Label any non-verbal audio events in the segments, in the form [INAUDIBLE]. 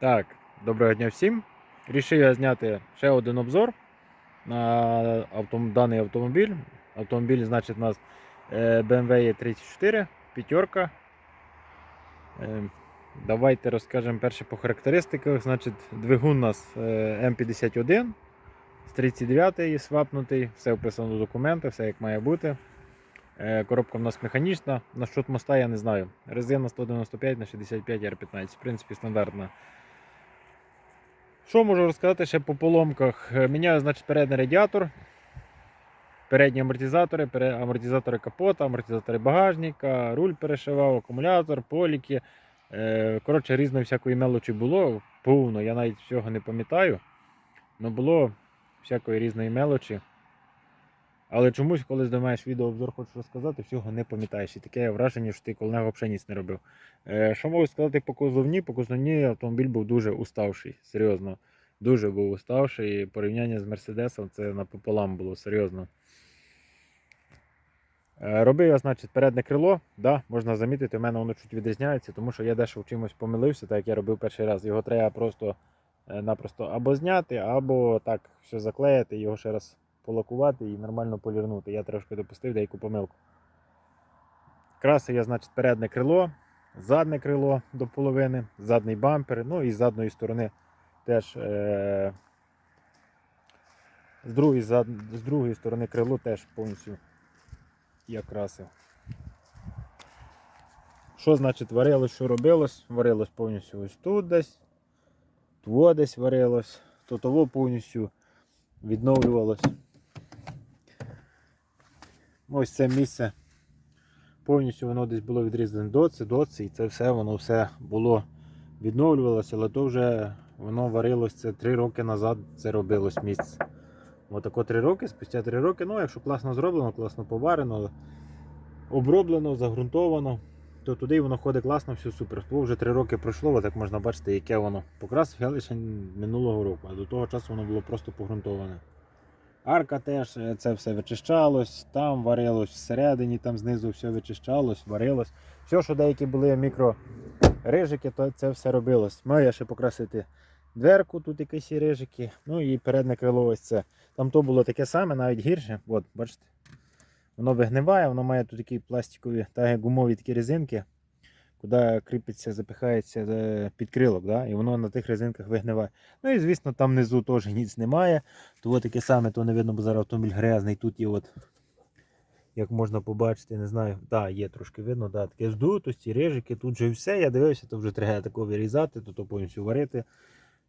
Так, доброго дня всім. Рішив я зняти ще один обзор на автом... даний автомобіль. Автомобіль, значить, у нас е, BMW E34, п'ятерка. Е, Давайте розкажемо перше по характеристиках. Значить, двигун у нас е, М51 з 39 свапнутий, все вписано в документи, все як має бути. Коробка в нас механічна. На що моста я не знаю. Резина 195 на 65 R15. В принципі, стандартна. Що можу розказати ще по поломках? Е, Міняю, значить, передній радіатор, передні амортизатори, амортизатори капота, амортизатори багажника, руль перешивав, акумулятор, поліки. Е, Коротше, різної всякої мелочі було. Повно, я навіть всього не пам'ятаю. але було всякої різної мелочі. Але чомусь, коли знімаєш відеообзор, хочеш розказати, всього не пам'ятаєш. І таке враження, що ти коли взагалі ніч не робив. Е, що можу сказати по кузовні? По кузовні автомобіль був дуже уставший, серйозно. Дуже був уставший. І порівняння з Мерседесом це напополам було серйозно. Е, Робив я, значить, переднє крило. Да, можна замітити, у мене воно чуть відрізняється, тому що я дещо в чимось помилився, так як я робив перший раз. Його треба просто е, або зняти, або так все заклеїти, його ще раз полакувати і нормально полірнути. Я трошки допустив деяку помилку. Красив я, значить, переднє крило, заднє крило до половини, задній бампер, ну і з задної сторони теж. Е- з, другої, з другої сторони крило теж повністю я красив. Що значить варилось, що робилось? Варилось повністю ось тут десь, тут десь варилось, то того повністю відновлювалось. Ось це місце. Повністю воно десь було відрізане доці, доці, і це все воно все було відновлювалося, але то вже воно варилось це 3 роки назад, це робилось місце. Отако 3 роки, спустя 3 роки, ну якщо класно зроблено, класно поварено, оброблено, загрунтовано, то туди воно ходить класно, все супер. Бо вже 3 роки пройшло, так можна бачити, яке воно. Покрасив я лише минулого року, а до того часу воно було просто погрунтоване. Арка теж е, це все вичищалось, там варилось всередині, там знизу все вичищалось, варилось. Все, що деякі були мікрорижики, то це все робилось. Маю я ще покрасити дверку, тут якісь рижики, ну і передне крило ось це. Там то було таке саме, навіть гірше. От, бачите, воно вигниває, воно має тут такі пластикові та гумові такі резинки, куди кріпиться, запихається е, підкрилок, да? і воно на тих резинках вигниває. Ну і звісно, там внизу теж ніц немає. То таке саме, то не видно, бо зараз автомобіль грязний. Тут є от, як можна побачити, не знаю, да, є трошки видно, да, таке здутості, рижики, тут же все. Я дивився, то вже треба тако вирізати, то, то повністю варити.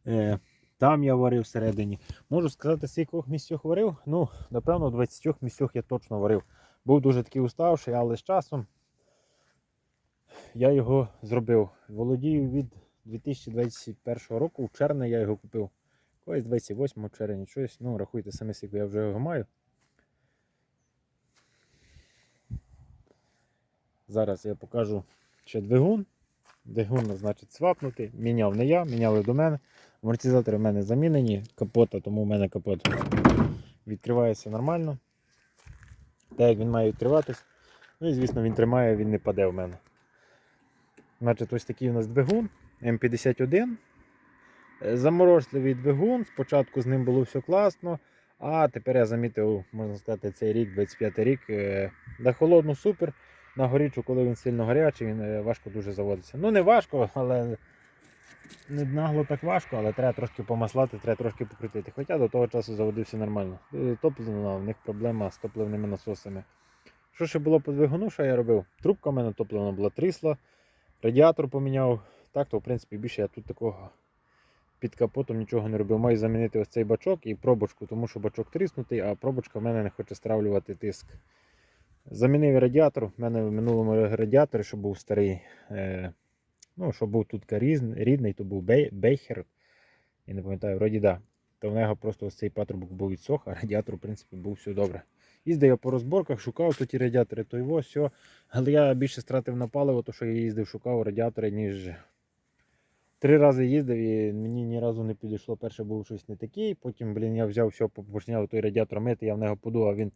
Е, там я варив всередині. Можу сказати, з яких місцях варив. Ну, напевно, в 20 місцях я точно варив. Був дуже такий уставший, але з часом я його зробив. Володію від 2021 року, в червні я його купив. Колись 28 червня, щось, ну, рахуйте самі скільки я вже його маю. Зараз я покажу ще двигун. Двигун, значить, свапнутий. Міняв не я, міняли до мене. Амортизатори в мене замінені, капота, тому в мене капот відкривається нормально. Так як він має відкриватись. Ну і звісно він тримає, він не паде в мене. Значить, ось такий у нас двигун М51. Е, Заморозливий двигун. Спочатку з ним було все класно. А тепер я замітив, можна сказати, цей рік, 25 рік. е, На холодну супер. На горічу, коли він сильно гарячий, він е, важко дуже заводиться. Ну не важко, але не нагло так важко, але треба трошки помаслати, треба трошки покрутити. Хоча до того часу заводився нормально. Топлено, в них проблема з топливними насосами. Що ще було по двигуну, що я робив? Трубка в мене топлена була трісла, радіатор поміняв. Так, то в принципі більше я тут такого під капотом нічого не робив. Маю замінити ось цей бачок і пробочку, тому що бачок тріснутий, а пробочка в мене не хоче стравлювати тиск. Замінив радіатор. У мене в минулому радіаторі, що був старий, е, ну, що був тут рідний, то був бей, бейхер. Я не пам'ятаю, вроді да. То в нього просто ось цей патрубок був відсох, а радіатор, в принципі, був все добре. Їздив я по розборках, шукав тут ті радіатори, то його, все. Але я більше стратив на паливо, то що я їздив, шукав радіатори, ніж. Три рази їздив і мені ні разу не підійшло. Перше був щось не такий, потім, блін, я взяв все, почняв той радіатор мити, я в нього подув, а він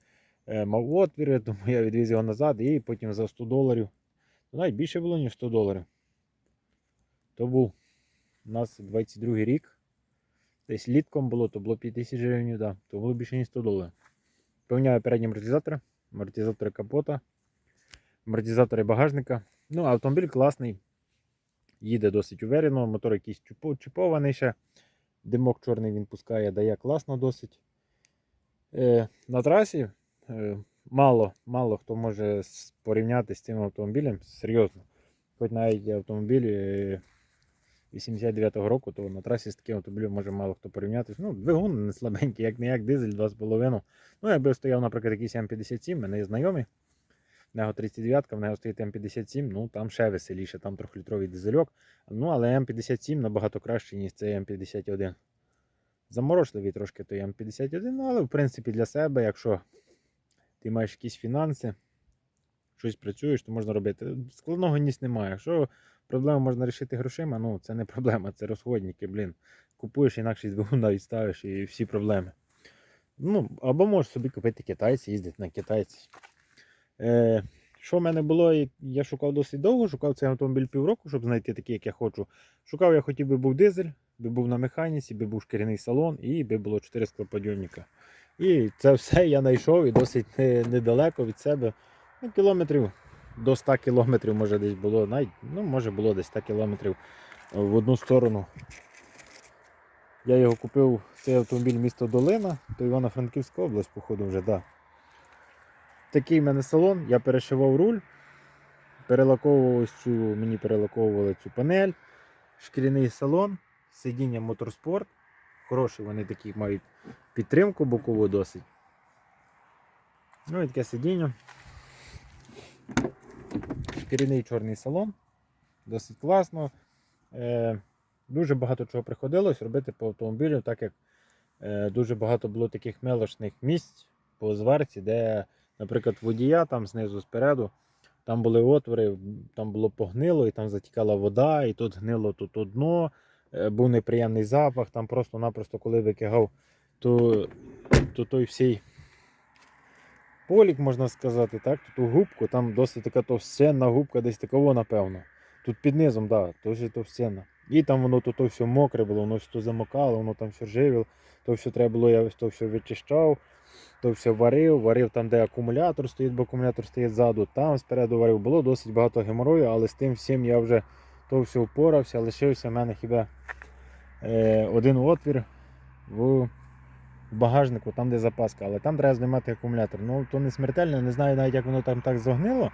е, мав отвіри, [LAUGHS] тому я відвіз його назад і потім за 100 доларів. Навіть більше було, ніж 100 доларів. То був У нас 22 рік. Десь літком було, то було 5 тисяч гривень, да, то було більше ніж 100 доларів. Поміняю передні амортизатори, амортизатори капота, амортизатори багажника. Ну, автомобіль класний. Їде досить уверено, мотор якийсь чупо- чіпований ще. Димок чорний він пускає, дає класно досить. Е, на трасі е, мало, мало хто може порівняти з цим автомобілем. Серйозно. Хоч навіть автомобіль е, 89-го року, то на трасі з таким автомобілем може мало хто порівняти. Ну, двигун не слабенький, як не як дизель 2,5. Ну, якби стояв, наприклад, якийсь М57, мене є знайомі. В нього 39-ка, в нього стоїть М57, ну там ще веселіше, там трьохлітровий дизельок. Ну, але М57 набагато кращий, ніж цей М51. Заморочливий трошки той М51, ну, але в принципі для себе, якщо ти маєш якісь фінанси, щось працюєш, то можна робити. Складного ніс немає. Якщо проблему можна рішити грошима, ну це не [LAUGHS] проблема, це розходники, блін. Купуєш інакше двигун навіть ставиш і всі проблеми. Ну, або можеш собі купити китайці, їздити на китайці. Е, що в мене було, я шукав досить довго, шукав цей автомобіль півроку, щоб знайти такий, як я хочу. Шукав, я хотів би був дизель, би був на механіці, би був шкіряний салон і би було 4 склоподйомника. І це все я знайшов і досить недалеко від себе. Ну, кілометрів до 100 кілометрів, може десь було, навіть, ну, може було десь 100 кілометрів в одну сторону. Я його купив, цей автомобіль місто Долина, то Івано-Франківська область, походу, вже, так. Да. Такий в мене салон, я перешивав руль, перелаковував ось цю, мені перелаковували цю панель, шкіряний салон, сидіння моторспорт. Хороші вони такі мають підтримку бокову досить. Ну і таке сидіння. Шкіряний чорний салон. Досить класно. Е, дуже багато чого приходилось робити по автомобілю, так як е, дуже багато було таких мелочних місць по зварці, де, наприклад, водія там знизу спереду, там були отвори, там було погнило, і там затікала вода, і тут гнило тут дно, е, був неприємний запах, там просто-напросто, коли викигав, то, то той всій полік, можна сказати, так, ту губку, там досить така товстенна губка, десь такого, напевно. Тут під низом, так, да, дуже товстенна. І там воно то, то все мокре було, воно все замокало, воно там все живіло, то все треба було, я то все вичищав, то все варив, варив там, де акумулятор стоїть, бо акумулятор стоїть ззаду, там спереду варив. Було досить багато геморою, але з тим всім я вже то все впорався, лишився в мене хіба е, один отвір в в багажнику, там де запаска, але там треба знімати акумулятор. Ну то не смертельно, не знаю навіть як воно там так зогнило.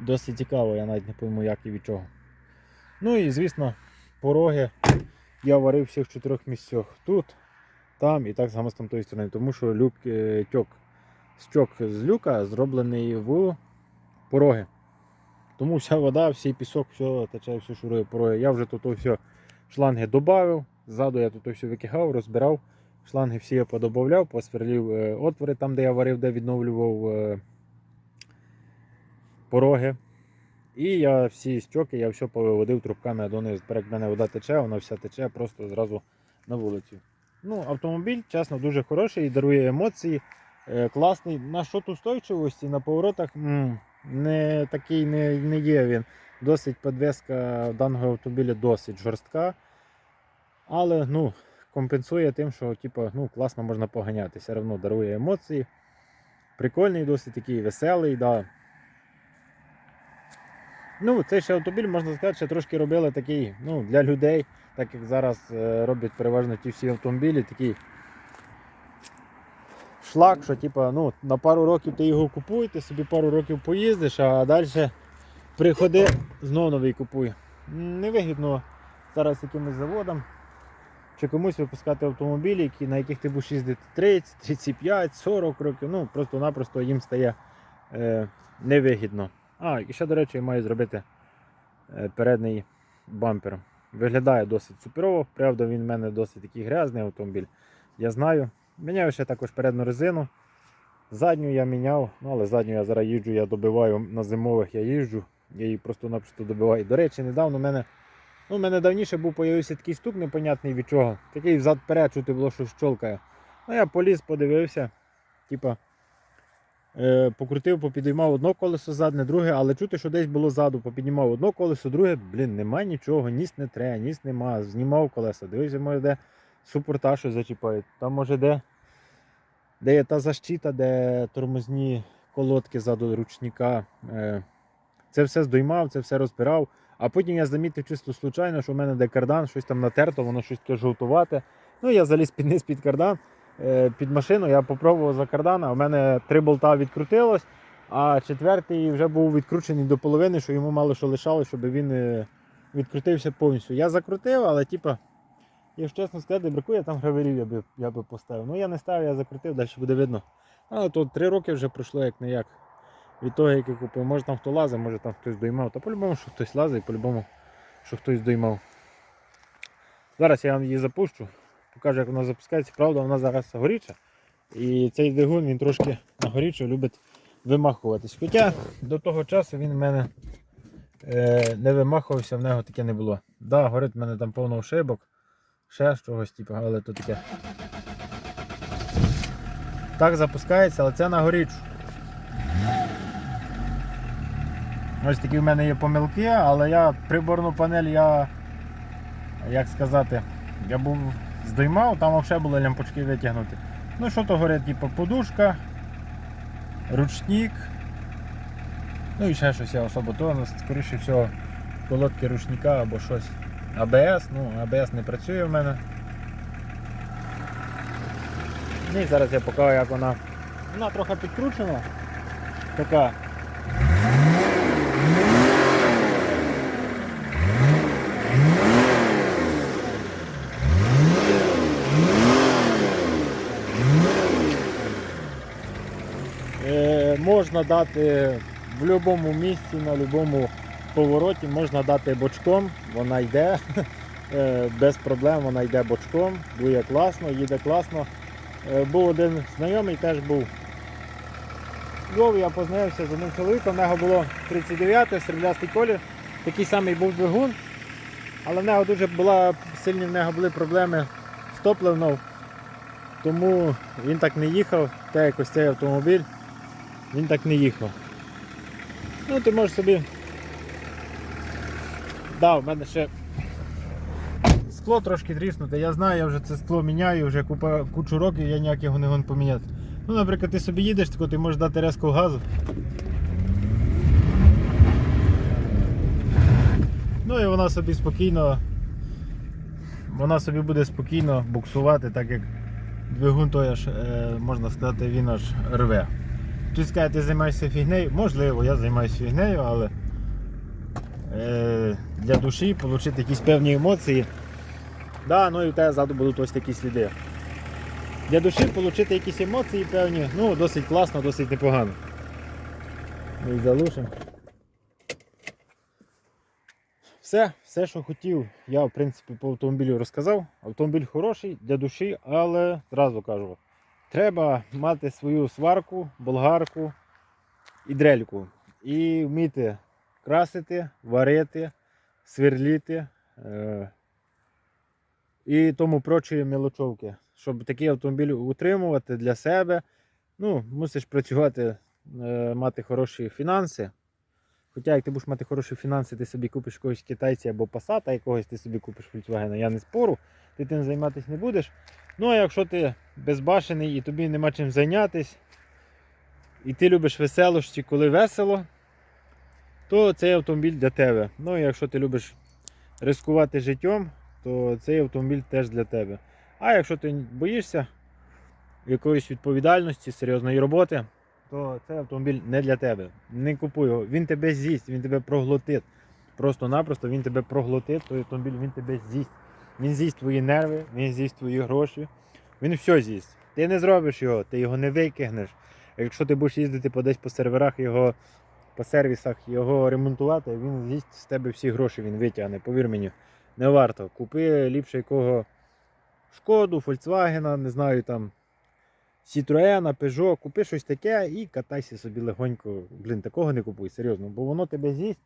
Досить цікаво, я навіть не пойму як і від чого. Ну і звісно, пороги я варив всіх чотирьох місцях. Тут, там і так само з тамтої сторони, тому що люк е, тьок, стьок з люка зроблений в пороги. Тому вся вода, всій пісок, все тече, все шурує пороги. Я вже тут все шланги додав, ззаду я тут все викигав, розбирав. Шланги всі я подобавляв, посверлів е, отвори там, де я варив, де відновлював е, пороги. І я всі стьоки, я все повиводив трубками донизу. Перед мене вода тече, вона вся тече просто зразу на вулицю. Ну, автомобіль, чесно, дуже хороший, дарує емоції. Е, класний. На шотустойчивості, на поворотах не такий не, не є він. Досить подвеска даного автомобіля досить жорстка. Але ну, компенсує тим, що типу, ну, класно можна поганяти. Все одно дарує емоції. Прикольний, досить такий веселий. Да. Ну, цей ще автомобіль, можна сказати, ще трошки робили такий ну, для людей, так як зараз е, роблять переважно ті всі автомобілі, такий шлак, що типу, ну, на пару років ти його купуй, ти собі пару років поїздиш, а далі приходи, знов новий купуй. Невигідно зараз якимось заводам чи комусь випускати автомобілі, які, на яких ти будеш їздити 30, 35, 40 років. Ну, просто-напросто їм стає е, невигідно. А, і ще, до речі, я маю зробити е, передній бампер. Виглядає досить суперово. Правда, він в мене досить такий грязний автомобіль. Я знаю. Міняю ще також передню резину. Задню я міняв, ну але задню я зараз їжджу, я добиваю на зимових я їжджу. Я її просто-напросто добиваю. До речі, недавно в мене. Ну, у мене давніше був появився такий стук непонятний від чого. Такий взад-перед чути було, що щолкає. Ну я поліз, подивився. Типа, Е, покрутив, попідіймав одно колесо задне, друге, але чути, що десь було ззаду, попіднімав одно колесо, друге, блін, нема нічого, ніс не тре, ніс нема. Знімав колеса. Дивився, може, де супорта щось зачіпають. Там може де, де є та защита, де тормозні колодки ззаду ручника. Е, це все здоймав, це все розбирав. А потім я замітив чисто случайно, що в мене де кардан, щось там натерто, воно щось таке жовтувате. Ну, я заліз під низ під кардан, е, під машину, я попробував за кардан, а в мене три болта відкрутилось, а четвертий вже був відкручений до половини, що йому мало що лишалось, щоб він е, відкрутився повністю. Я закрутив, але типа, якщо чесно сказати, бракує там граверів, я би, я би поставив. Ну я не ставив, я закрутив, далі буде видно. Але то три роки вже пройшло як не як. Від того, як я купив, може там хто лазив, може там хтось доймав. Та по-любому, що хтось лазить, по-любому, що хтось доймав. Зараз я вам її запущу, покажу, як вона запускається. Правда, вона зараз горіча. І цей двигун він трошки нагорічу любить вимахуватись. Хоча до того часу він в мене е, не вимахувався, в нього таке не було. Да, горить в мене там повно ошибок, ще чогось, типу, але то таке. Так запускається, але це на горічу. Ось такі в мене є помилки, але я приборну панель я, як сказати, я був здоймав, там взагалі були лямпочки витягнути. Ну що то говорять, типу подушка, ручник, ну і ще щось я особо то, ну, скоріше всього, колодки ручника або щось. АБС, ну АБС не працює в мене. Ну і зараз я покажу, як вона. Вона трохи підкручена. Така можна дати в будь-якому місці, на будь-якому повороті, можна дати бочком, вона йде [LAUGHS] е, без проблем, вона йде бочком, дує класно, їде класно. Е, був один знайомий, теж був Львові, я познайомився з одним чоловіком, в нього було 39-те, сріблястий колір, такий самий був двигун, але в нього дуже була, сильні в нього були проблеми з топливном, тому він так не їхав, те якось цей автомобіль він так не їхав. Ну, ти можеш собі. Да, в мене ще скло трошки тріснуте. Я знаю, я вже це скло міняю, вже купа, кучу років, я ніяк його не гон поміняти. Ну, наприклад, ти собі їдеш, тако, ти можеш дати резко газу. Ну і вона собі спокійно. Вона собі буде спокійно буксувати, так як двигун той аж, е, можна сказати, він аж рве. Ти скажете, ти займаєшся фігнею? Можливо, я займаюся фігнею, але е, для душі отримати якісь певні емоції. Да, ну і в тебе ззаду будуть ось такі сліди. Для душі отримати якісь емоції певні, ну досить класно, досить непогано. Ми їх залишимо. Все, все, що хотів, я в принципі по автомобілю розказав. Автомобіль хороший для душі, але зразу кажу, треба мати свою сварку, болгарку і дрельку. І вміти красити, варити, сверліти е- і тому прочої мелочовки. Щоб такий автомобіль утримувати для себе, ну, мусиш працювати, е- мати хороші фінанси. Хоча як ти будеш мати хороші фінанси, ти собі купиш якогось китайця або пасата, якогось ти собі купиш Volkswagen, я не спору, ти тим займатися не будеш. Ну а якщо ти безбашений і тобі нема чим зайнятися, і ти любиш веселощі, коли весело, то цей автомобіль для тебе. Ну і якщо ти любиш ризикувати життям, то цей автомобіль теж для тебе. А якщо ти боїшся якоїсь відповідальності, серйозної роботи, то цей автомобіль не для тебе. Не купуй його. Він тебе з'їсть, він тебе проглотить. Просто-напросто він тебе проглотить, той автомобіль він тебе з'їсть. Він з'їсть твої нерви, він з'їсть твої гроші. Він все з'їсть. Ти не зробиш його, ти його не викигнеш. Якщо ти будеш їздити по десь по серверах, його по сервісах, його ремонтувати, він з'їсть з тебе всі гроші, він витягне. Повір мені, не варто. Купи ліпше якого шкоду, Volkswagen, не знаю там. Citroen, Peugeot, купи щось таке і катайся собі легонько. Блін, такого не купуй, серйозно, бо воно тебе з'їсть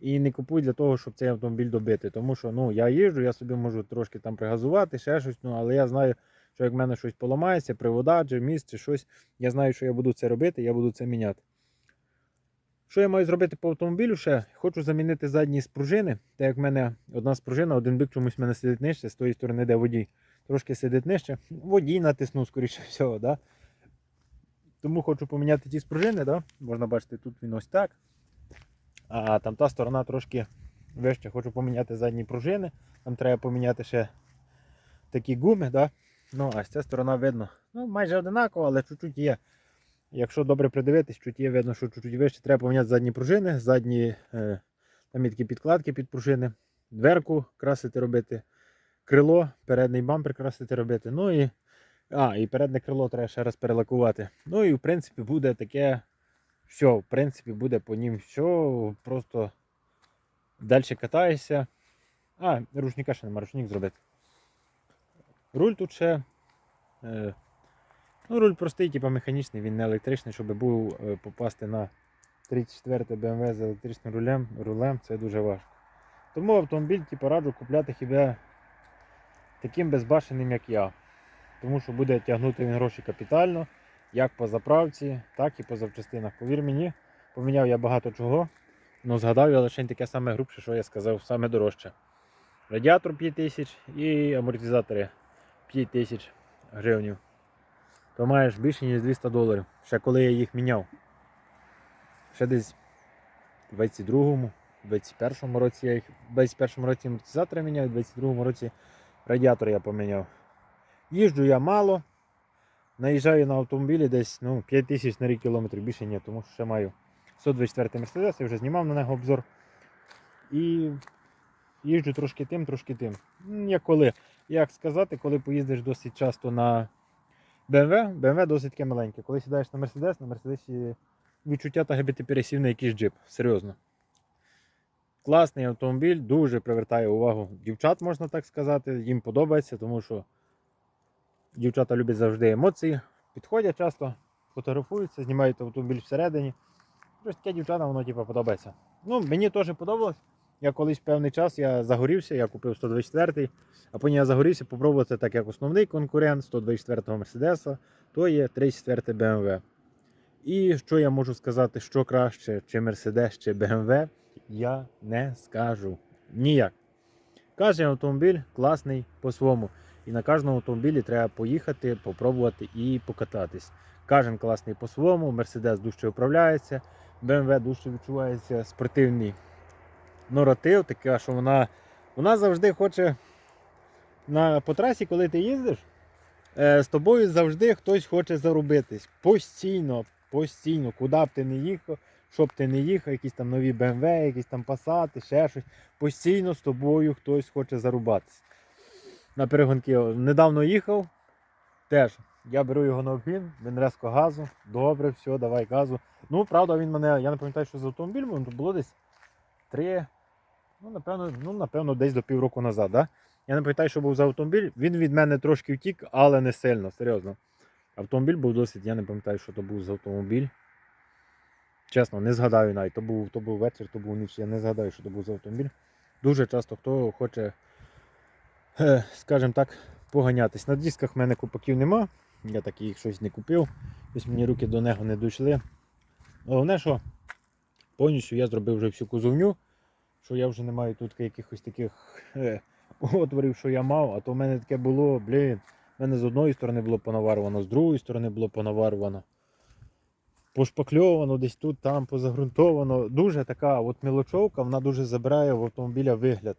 і не купуй для того, щоб цей автомобіль добити. Тому що ну, я їжджу, я собі можу трошки там пригазувати, ще щось, ну, але я знаю, Що як в мене щось поламається, привода, міст, чи щось, я знаю, що я буду це робити, я буду це міняти. Що я маю зробити по автомобілю ще? Хочу замінити задні спружини. Так як в мене одна спружина, один бік чомусь в мене сидить нижче, з тої сторони, де водій. Трошки сидить нижче. Водій натиснув, скоріше всього. Да? Тому хочу поміняти ті спружини. Да? Можна бачити, тут він ось так. А там та сторона трошки вище. Хочу поміняти задні пружини. Там треба поміняти ще такі гуми. Да? Ну, а з ця сторона видно. Ну, майже одинаково, але чуть-чуть є. Якщо добре придивитись, чуть є видно, що чуть-чуть вище треба поміняти задні пружини, задні е, там є такі підкладки під пружини, дверку красити робити, крило, передній бампер красити робити. Ну і, а, і переднє крило треба ще раз перелакувати. Ну і в принципі буде таке, що в принципі буде по нім що, просто далі катаєшся. А, рушника ще нема, рушник зробити. Руль тут ще. Е, Ну, руль простий, типу механічний, він не електричний, щоб був е, попасти на 34 BMW з електричним рулем, рулем це дуже важко. Тому автомобіль типу, раджу купляти хіба таким безбашеним, як я. Тому що буде тягнути він гроші капітально, як по заправці, так і по запчастинах. Повір мені, поміняв я багато чого, але згадав я лише таке саме грубше, що я сказав, саме дорожче. Радіатор 5000 і амортизатори 5000 гривень то маєш більше ніж 200 доларів. Ще коли я їх міняв. Ще десь в 22-му, 21-му році я їх в 21-му році амортизатори міняв, в 22-му році радіатор я поміняв. Їжджу я мало. Наїжджаю на автомобілі десь ну, 5 тисяч на рік кілометрів, більше ні, тому що ще маю 124 Mercedes, я вже знімав на нього обзор. І їжджу трошки тим, трошки тим. Як коли, як сказати, коли поїздиш досить часто на BMW, BMW досить таке маленьке. Коли сідаєш на Mercedes, на Мерседесі відчуття так, аби ти пересів на якийсь джип. Серйозно. Класний автомобіль, дуже привертає увагу дівчат, можна так сказати. Їм подобається, тому що дівчата люблять завжди емоції. Підходять часто, фотографуються, знімають автомобіль всередині. Щось таке дівчатам воно типу, подобається. Ну, мені теж подобалось. Я колись певний час я загорівся, я купив 124-й, а потім я загорівся попробувати так як основний конкурент 124-го Мерседеса, то є 34 BMW. І що я можу сказати, що краще, чи Mercedes, чи BMW, я не скажу. Ніяк. Кожен автомобіль класний по-своєму. І на кожному автомобілі треба поїхати, попробувати і покататись. Кожен класний по-своєму, Mercedes дужче управляється, BMW дужче відчувається спортивний норотив, така, що вона, вона завжди хоче на, по трасі, коли ти їздиш, е, з тобою завжди хтось хоче зарубитись. Постійно, постійно, куди б ти не їхав, що б ти не їхав, якісь там нові BMW, якісь там Passat, ще щось. Постійно з тобою хтось хоче зарубатись. На перегонки недавно їхав, теж я беру його на обгін, він резко газу, добре, все, давай газу. Ну, правда, він мене, я не пам'ятаю, що з автомобілем, то було десь три, ну, напевно, ну, напевно, десь до півроку назад. Да? Я не пам'ятаю, що був за автомобіль. Він від мене трошки втік, але не сильно, серйозно. Автомобіль був досить, я не пам'ятаю, що то був за автомобіль. Чесно, не згадаю навіть. То був, то був вечір, то був ніч. Я не згадаю, що то був за автомобіль. Дуже часто хто хоче, е, скажімо так, поганятись. На дисках в мене купаків нема. Я так їх щось не купив. Ось мені руки до нього не дійшли. Головне, що повністю я зробив вже всю кузовню, що я вже не маю тут якихось таких е, отворів, що я мав, а то в мене таке було, блін. В мене з одної сторони було понаварвано, з другої сторони було понаварвано. Пошпакльовано, десь тут, там, позагрунтовано. Дуже така от мілочовка, вона дуже забирає в автомобіля вигляд.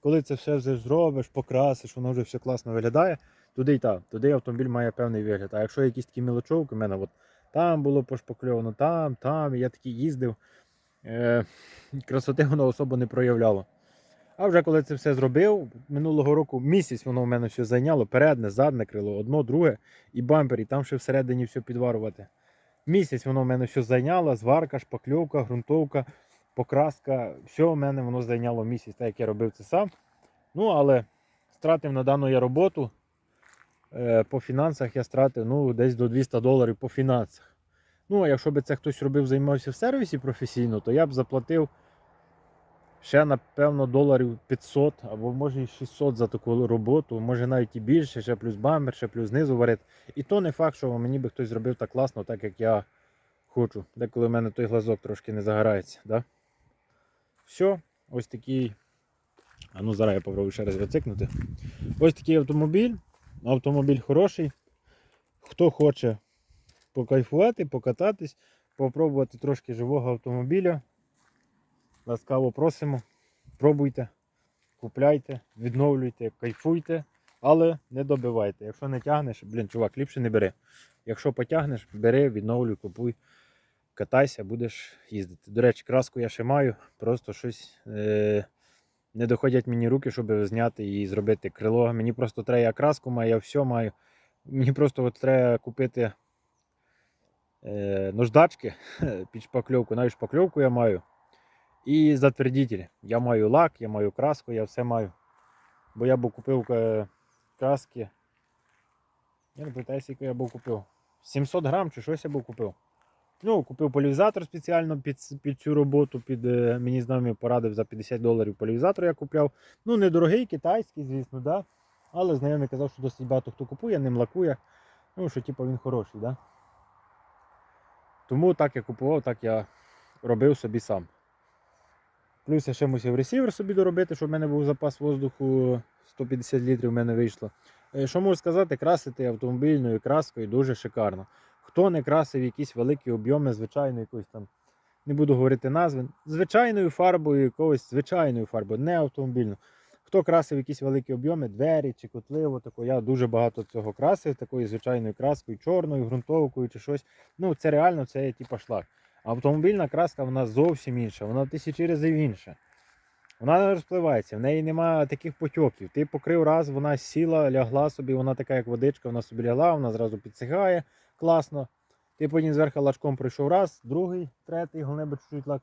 Коли це все вже зробиш, покрасиш, воно вже все класно виглядає, туди й так, туди автомобіль має певний вигляд. А якщо якісь такі мілочовки, в мене от там було пошпакльовано, там, там, я такий їздив, е, красоти воно особо не проявляло. А вже коли це все зробив, минулого року місяць воно в мене все зайняло, передне, задне крило, одно, друге і бампер, і там ще всередині все підварувати. Місяць воно в мене все зайняло, зварка, шпакльовка, ґрунтовка, покраска. Все в мене воно зайняло місяць, так як я робив це сам. Ну, але стратив на дану я роботу. Е, по фінансах я стратив ну, десь до 200 доларів по фінансах. Ну, а якщо б це хтось робив, займався в сервісі професійно, то я б заплатив ще, напевно, доларів 500 або може і 600 за таку роботу, може навіть і більше, ще плюс бампер, ще плюс знизу варити. І то не факт, що мені би хтось зробив так класно, так як я хочу. Деколи в мене той глазок трошки не загорається. Да? Все, ось такий. А ну зараз я попробую ще раз відцикнути. Ось такий автомобіль. Автомобіль хороший. Хто хоче покайфувати, покататись, попробувати трошки живого автомобіля. Ласкаво просимо. Пробуйте, купляйте, відновлюйте, кайфуйте, але не добивайте. Якщо не тягнеш, блін, чувак, ліпше не бери. Якщо потягнеш, бери, відновлюй, купуй, катайся, будеш їздити. До речі, краску я ще маю, просто щось е- не доходять мені руки, щоб зняти і зробити крило. Мені просто треба я краску маю, я все маю. Мені просто от треба купити е- наждачки [LAUGHS] під шпакльовку, навіть шпакльовку я маю. І затвердитель. Я маю лак, я маю краску, я все маю. Бо я був купив е, краски. Я не пам'ятаю, скільки я був купив. 700 грам чи щось я був купив. Ну, купив поляризатор спеціально під, під цю роботу. Під, е, мені знайомий порадив за 50 доларів поляризатор я купляв. Ну, недорогий, китайський, звісно, да? але знайомий казав, що досить багато хто купує, ним лакує. Ну, що типу він хороший, да? Тому так я купував, так я робив собі сам. Плюс я ще мусив ресівер собі доробити, щоб в мене був запас воздуху 150 літрів в мене вийшло. Е, Що можу сказати, красити автомобільною краскою дуже шикарно. Хто не красив якісь великі об'єми, звичайно, якоїсь там, не буду говорити назви, звичайною фарбою, якоюсь звичайною фарбою, не автомобільною. Хто красив якісь великі об'єми, двері чи котливо, тако, я дуже багато цього красив, такою звичайною краскою, чорною, ґрунтовкою чи щось. Ну, це реально це є типа шлак. Автомобільна краска вона зовсім інша, вона в тисячі разів інша. Вона не розпливається, в неї немає таких потьоків. Ти покрив раз, вона сіла, лягла собі, вона така, як водичка, вона собі лягла, вона зразу підсихає класно. Ти потім зверху лачком пройшов раз, другий, третій, головне би чуть-чуть лак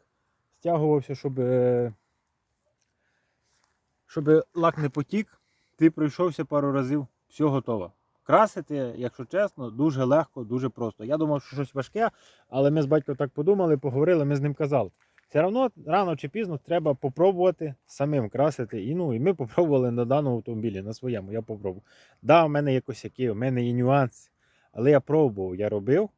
стягувався, щоб, е, щоб лак не потік. Ти пройшовся пару разів, все готово. Красити, якщо чесно, дуже легко, дуже просто. Я думав, що щось важке, але ми з батьком так подумали, поговорили, ми з ним казали. Все одно рано чи пізно треба попробувати самим красити. І ну, і ми попробували на даному автомобілі, на своєму, я попробував. Да, у мене є косяки, у мене є нюанси. Але я пробував, я робив,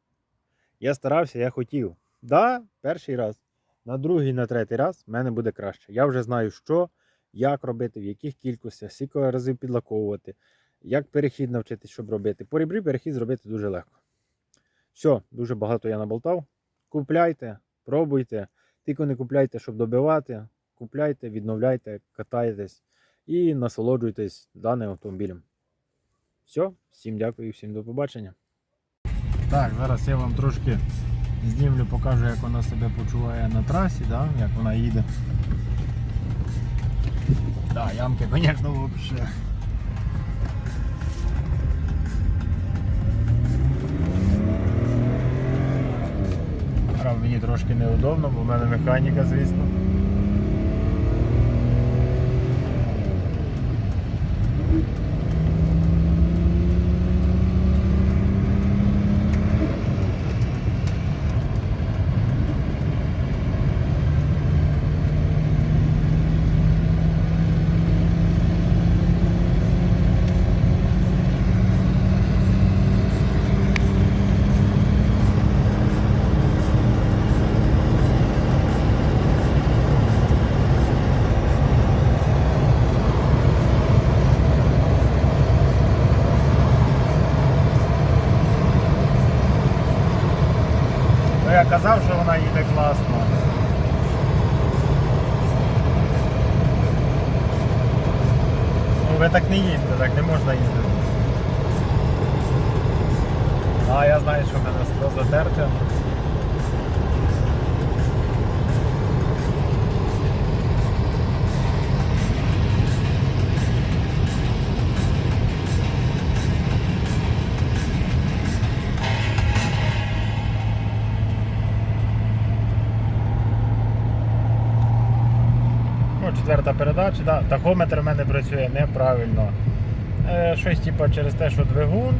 я старався, я хотів. Да, перший раз, на другий, на третій раз в мене буде краще. Я вже знаю, що, як робити, в яких кількостях, скільки разів підлаковувати, як перехід навчитись, щоб робити. По ребрі перехід зробити дуже легко. Все, дуже багато я наболтав. Купляйте, пробуйте. Тільки не купляйте, щоб добивати. Купляйте, відновляйте, катайтесь і насолоджуйтесь даним автомобілем. Все, всім дякую, всім до побачення. Так, зараз я вам трошки знімлю, покажу, як вона себе почуває на трасі, да? як вона їде. Да, ямки, звісно, взагалі. Правда, мені трошки неудобно, бо в мене механіка, звісно. Четверта передача, да. тахометр в мене працює неправильно. Е, щось типу, через те, що двигун,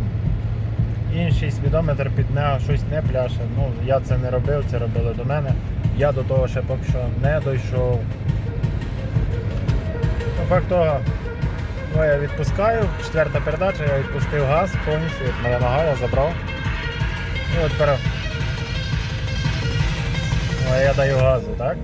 інший спідометр під нього щось не пляше. Ну, я це не робив, це робили до мене. Я до того ще поки що не дійшов. По факту того, ну, я відпускаю, четверта передача, я відпустив газ повністю, от моя нога, я забрав. І от тепер ну, я даю газу, так?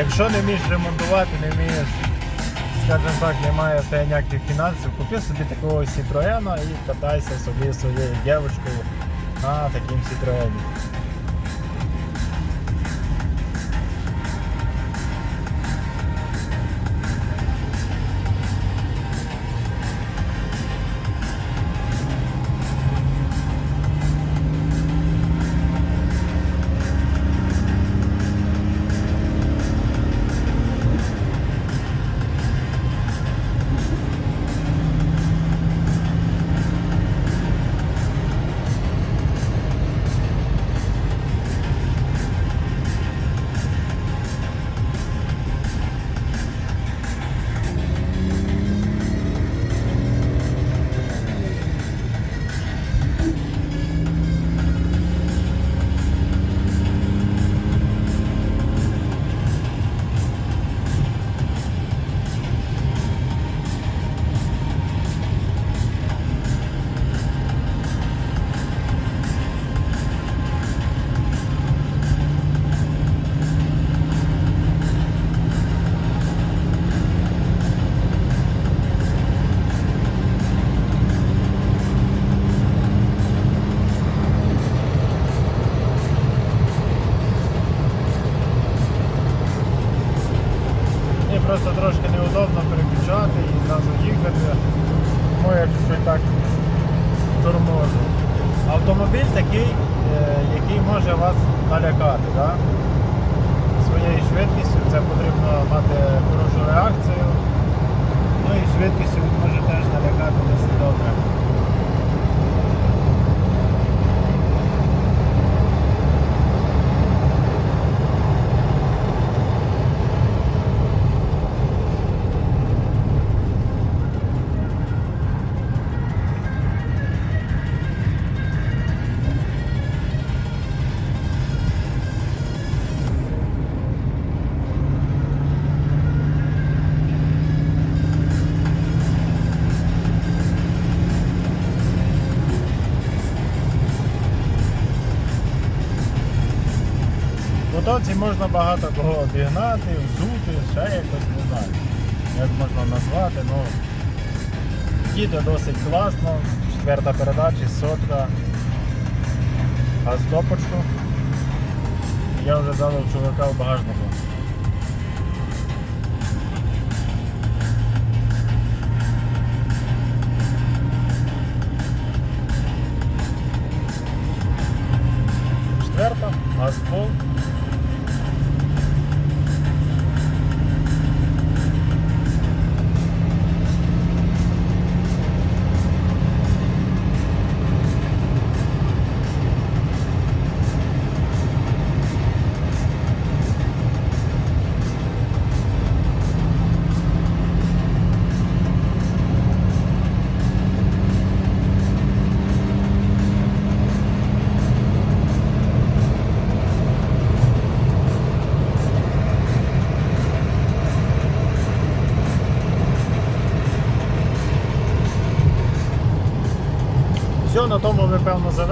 Якщо не вмієш ремонтувати, не вмієш, скажімо так, немає в тебе ніяких фінансів, купи собі такого Citroena і катайся собі своєю дівчинкою на таким Citroen. Хорошу реакцію. Ну і швидкістю він може теж налякати досить можна багато кого обігнати, взути, ще якось не знаю, як можна назвати. Ну, їде досить класно, четверта передача, сотка, а стопочку я вже завел чувака в багажнику.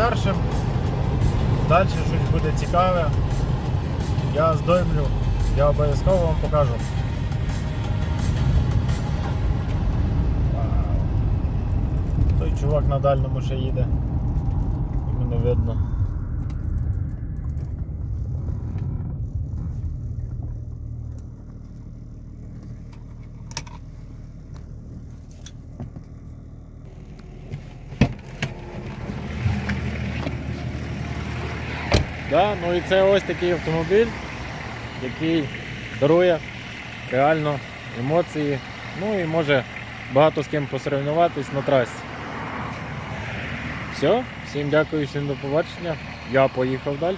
Завершимо. Далі щось буде цікаве. Я здоймлю, я обов'язково вам покажу. Вау. Той чувак на дальному ще їде. Йому видно. Ну і це ось такий автомобіль, який дарує реально емоції. Ну і може багато з ким посоревнуватись на трасі. Все, всім дякую, всім до побачення. Я поїхав далі.